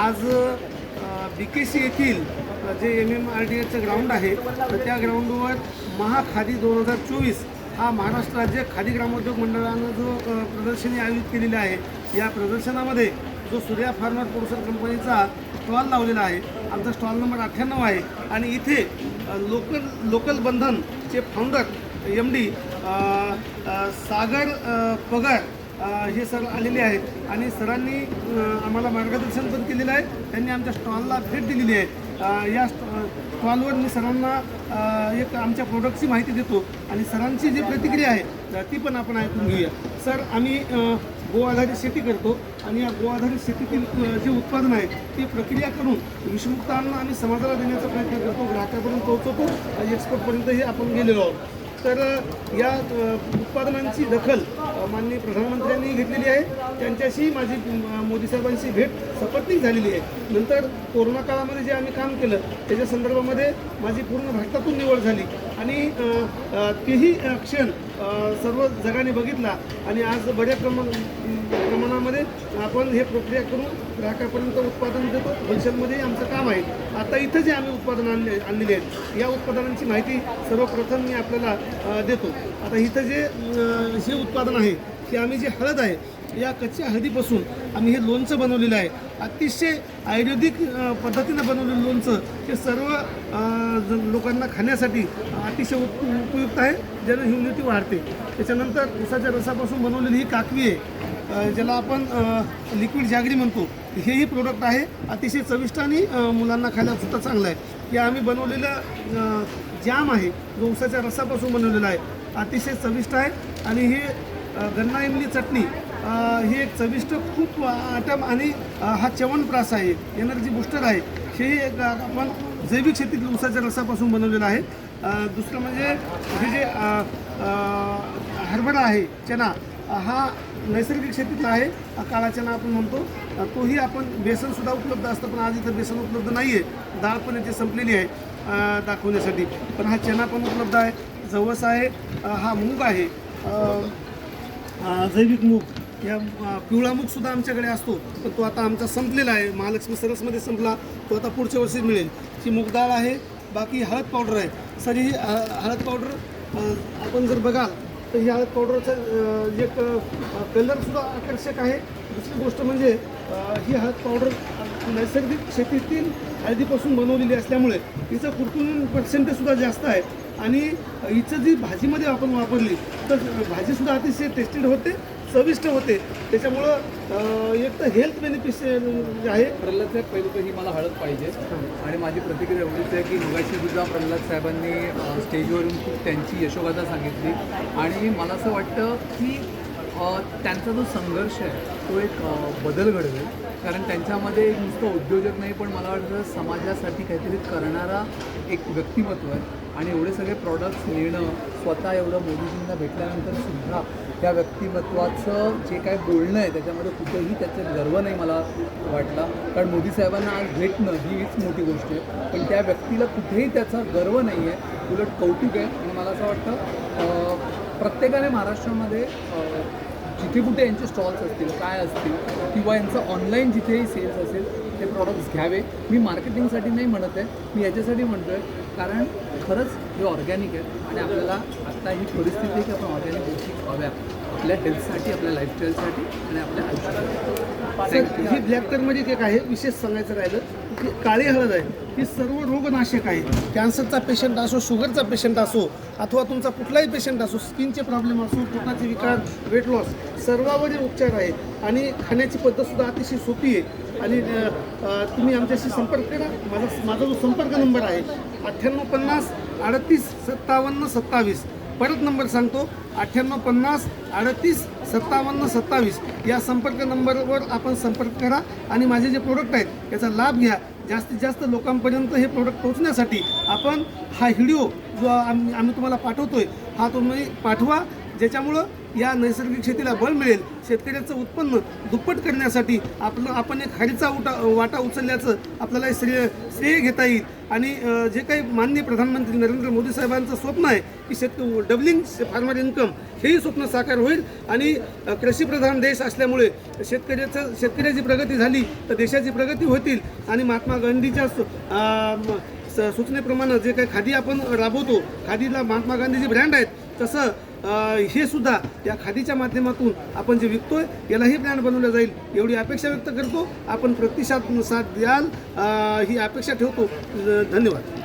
आज बी के सी येथील J M M R D एचं ग्राउंड आहे तर त्या ग्राउंडवर महाखादी दोन हजार चोवीस हा महाराष्ट्र राज्य खादी ग्रामोद्योग मंडळानं जो प्रदर्शनी आयोजित केलेली आहे या प्रदर्शनामध्ये जो सूर्या फार्मर प्रोडक्शन कंपनीचा स्टॉल लावलेला आहे आमचा स्टॉल नंबर अठ्ठ्याण्णव आहे. आणि इथे local local बंधनचे founder M D Sagar Pagar हे सर आलेले आहेत. आणि सरांनी आम्हाला मार्गदर्शन पण केलेलं आहे. त्यांनी आमच्या स्टॉलला भेट दिलेली आहे. या स्टॉ- स्टॉलवर मी सरांना एक आमच्या प्रोडक्टची माहिती देतो. आणि सरांची जी प्रतिक्रिया आहे ती पण आपण ऐकून घेऊया. सर आम्ही गो आधारित शेती करतो. आणि या गो आधारित शेतीतील जे उत्पादन आहे ती प्रक्रिया करून विषमुक्त अन्न आम्ही समाजाला देण्याचा प्रयत्न करतो. ग्राहकापर्यंत पोहोचवतो. एक्सपोर्टपर्यंतही आपण गेलेलो आहोत. तर या उत्पादनांची दखल माननीय प्रधानमंत्र्यांनी घेतलेली आहे. त्यांच्याशी माझी मोदी साहेबांशी भेट सपत्नीक झालेली आहे. नंतर कोरोना काळामध्ये जे आम्ही काम केलं त्याच्या संदर्भामध्ये माझी पूर्ण भारतातून निवड झाली. आणि तीही तेही क्षण सर्व जगाने बघितला आणि आज बड्या प्रमाण प्रमाणामध्ये आपण हे प्रक्रिया करून ग्राहकापर्यंत उत्पादन देतो. भविष्यामध्ये आमचं काम आहे. आता इथं जे आम्ही उत्पादन आणले आणलेले आहेत या उत्पादनांची माहिती सर्वप्रथम मी आपल्याला देतो. आता इथं जे हे उत्पादन आहे की आम्ही जे हळद आहे या कच्च्या हळदीपासून आम्ही हे लोणचं बनवलेलं आहे. अतिशय आयुर्वेदिक पद्धतीनं बनवलेलं लोणचं हे सर्व ज- लोकांना खाण्यासाठी अतिशय उप उपयुक्त आहे. ज्यानं ह्युम्युनिटी वाढते. त्याच्यानंतर उसाच्या रसापासून बनवलेली ही काकवी आहे. ज्याला आपण लिक्विड जागरी म्हणतो. हेही प्रोडक्ट आहे. अतिशय चविष्ट आणि मुलांना खायला सुद्धा चांगलं आहे. या आम्ही बनवलेलं जाम जॅम आहे. जो उसाच्या रसापासून बनवलेला आहे. अतिशय चविष्ट आहे. आणि हे गन्ना इमली चटणी ही एक चविष्ट खूप आटम आणि हा च्यवनप्रास आहे एनर्जी बुस्टर आहे. हेही एक आपण जैविक शेतीतील उसाच्या रसापासून बनवलेलं आहे. दुसरं म्हणजे हे जे हरभरा आहे चना हा नैसर्गिक शेतीतला आहे काळा चना आपण म्हणतो. तोही आपण बेसनसुद्धा उपलब्ध असतं पण आज इथं बेसन उपलब्ध नाही आहे डाळ पण इथे संपलेली आहे दाखवण्यासाठी. पण हा चना पण उपलब्ध आहे जवस आहे हा मूग आहे जैविक मूग. या अ, पिवळा मूगसुद्धा आमच्याकडे असतो पण तो आता आमचा संपलेला आहे. महालक्ष्मी सरसमध्ये संपला तो आता पुढच्या वर्षी मिळेल. ही मुगडाळ आहे बाकी हळद पावडर आहे. सर ही हळद पावडर आपण जर बघाल तर ही हळद पावडरचा एक कलरसुद्धा आकर्षक आहे. दुसरी गोष्ट म्हणजे ही हळद पावडर नैसर्गिक शेतीतील हळदीपासून बनवलेली असल्यामुळे हिचं कुरकुन पर्सेंटेजसुद्धा जास्त आहे. आणि हिचं जी भाजीमध्ये आपण वापरली तर भाजीसुद्धा अतिशय टेस्टेड होते. चविष्ट होते. त्याच्यामुळं एक तर हेल्थ म्हणजे बेनिफिट आहे प्रल्हाद साहेब पहिलं तर ही मला हळद पाहिजे. आणि माझी प्रतिक्रिया एवढीच आहे की मगाशी सुद्धा प्रल्हाद साहेबांनी स्टेजवरून खूप त्यांची यशोगाथा सांगितली. आणि मला असं वाटतं की त्यांचा जो संघर्ष आहे तो एक बदल घडवेल. कारण त्यांच्यामध्ये एक नुसतं उद्योजक नाही पण मला वाटतं समाजासाठी काहीतरी करणारा एक व्यक्तिमत्व आहे. आणि एवढे सगळे प्रॉडक्ट्स नेणं स्वतः एवढं मोदीजींना भेटल्यानंतर सुद्धा त्या व्यक्तिमत्वाचं जे काय बोलणं आहे त्याच्यामध्ये कुठेही त्याचा गर्व नाही मला वाटला. कारण मोदी साहेबांना आज भेटणं हीच मोठी गोष्ट आहे. पण त्या व्यक्तीला कुठेही त्याचा गर्व नाही आहे. उलट कौतुक आहे. आणि मला असं वाटतं प्रत्येकाने महाराष्ट्रामध्ये जिथे कुठे यांचे स्टॉल्स असतील काय असतील किंवा यांचं ऑनलाईन जिथेही सेल्स असेल ते प्रॉडक्ट्स घ्यावे. मी मार्केटिंगसाठी नाही म्हणत आहे मी याच्यासाठी म्हणतो आहे कारण खरंच हे ऑर्गॅनिक आहे आणि आपल्याला आत्ता ही परिस्थिती आहे की आपण ऑर्गॅनिक गोष्टी खाव्या आपल्या हेल्थसाठी आपल्या लाईफस्टाईलसाठी आणि आपल्या आयुष्यासाठी. ही ब्लॅक टर्मरिक एक आहे विशेष सांगायचं राहिलं की काळी हळद आहे. ही सर्व रोगनाशक आहे. कॅन्सरचा पेशंट असो शुगरचा पेशंट असो अथवा तुमचा कुठलाही पेशंट असो स्किनचे प्रॉब्लेम असो पोटाचे विकार वेट लॉस सर्वावर हे उपचार आहे. आणि खाण्याची पद्धतसुद्धा अतिशय सोपी आहे. आणि तुम्ही आमच्याशी संपर्क करा. माझा माझा जो संपर्क नंबर आहे अठ्ठ्याण्णव पन्नास अडतीस सत्तावन्न सत्तावीस. परत नंबर सांगतो. अठ्ठ्याण्णव पन्नास अडतीस सत्तावन्न सत्तावीस. या संपर्क नंबरवर आपण संपर्क करा आणि माझे जे प्रोडक्ट आहेत याचा लाभ घ्या. जास्तीत जास्त लोकांपर्यंत हे प्रोडक्ट पोहोचण्यासाठी आपण हा व्हिडिओ जो आम्ही आम्ही तुम्हाला आहे हा तुम्ही पाठवा. ज्याच्यामुळं या नैसर्गिक शेतीला बळ मिळेल शेतकऱ्याचं उत्पन्न दुप्पट करण्यासाठी आपलं आपण एक हरीचा उटा वाटा उचलल्याचं आपल्याला श्रेय श्रेय घेता येईल. आणि जे काही माननीय प्रधानमंत्री नरेंद्र मोदी साहेबांचं स्वप्न आहे की शेत डबलिंग फार्मर इन्कम हेही स्वप्न साकार होईल. आणि कृषीप्रधान देश असल्यामुळे शेतकऱ्याचं शेतकऱ्याची प्रगती झाली तर देशाची प्रगती होतील. आणि महात्मा गांधीच्या स- सूचनेप्रमाणे जे काही खादी आपण राबवतो खादीला महात्मा गांधीची ब्रँड आहेत तसं हे सुद्धा या खादीच्या माध्यमातून आपण जे विकतोय यालाही ब्रँड बनवलं जाईल. एवढी अपेक्षा व्यक्त करतो. आपण प्रतिसाद साथ द्याल. ही अपेक्षा ठेवतो. धन्यवाद.